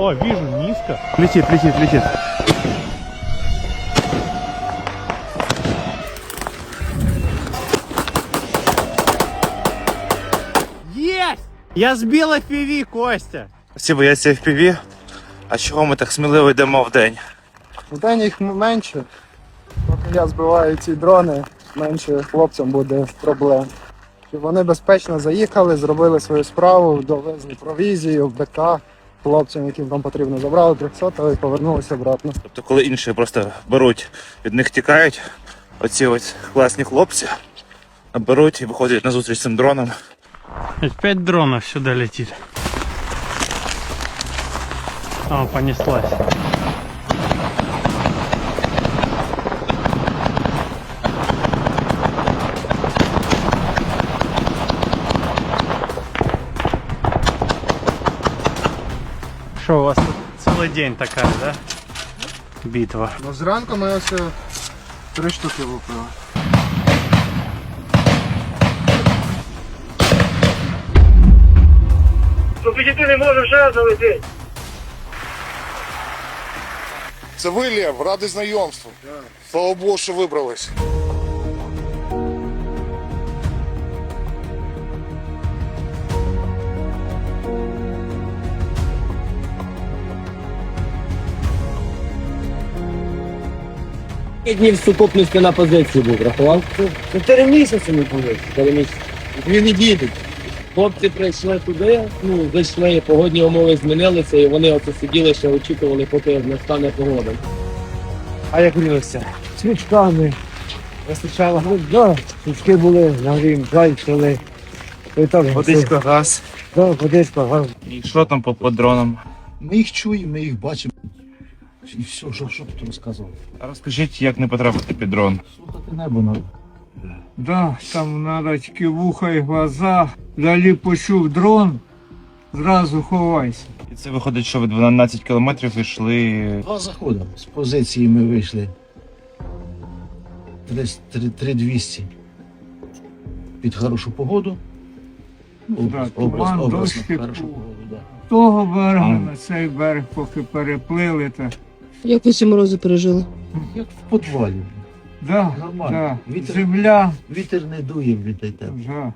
О, вижу, низко. Летит, летит, летит. Есть! Я сбил FPV, Костя. Всі бояться FPV. А чого ми так сміливо йдемо в день? Вдень їх менше. Поки я збиваю ці дрони, менше хлопцям буде проблем. Щоб вони безпечно заїхали, зробили свою справу, довезли провізію, БК хлопцям, яким там потрібно, забрали 300 і повернулися обратно. Тобто, коли інші просто беруть, від них тікають, оці ось класні хлопці беруть і виходять на зустріч з цим дроном. Пять дронів сюди летить. А, понеслась. Что у вас тут цілий день такая, да? Битва. Ну зранку ми ось три штуки лупили. Ну ти не можеш ще залетіти. Це ви, Лєв, ради знайомству. Слава Богу, що вибрались. Днів в сукупності на позиції був, рахував? Чотири місяці ми були. Чотири місяці. Він не їдуть. Хлопці прийшли туди, ну, зайшли, погодні умови змінилися, і вони оце сиділи, ще очікували, поки настане погода. А як грілися? Свічками. Вистачало? Ну, да, свічки були, нагрім, зайчили. І Водичка, газ. Да, водичка, газ. І що там по, по дронам? Ми їх чуємо, ми їх бачимо. І все, що, що тут розказував. А розкажіть, як не потрапити під дрон? Слухати небо надо. Да, там надо тільки вуха і глаза. Далі почув дрон, зразу ховайся. І це виходить, що ви 12 кілометрів йшли. Два заходи. З позиції ми вийшли. Десь 3200 під хорошу погоду. Ну, Да, туман, да. З того берега А. на цей берег, поки переплили, так. Як ви ці морози пережили? Як в підвалі. Да, Нормально. да. Вітер. Земля. Вітер не дує від тебе. Да.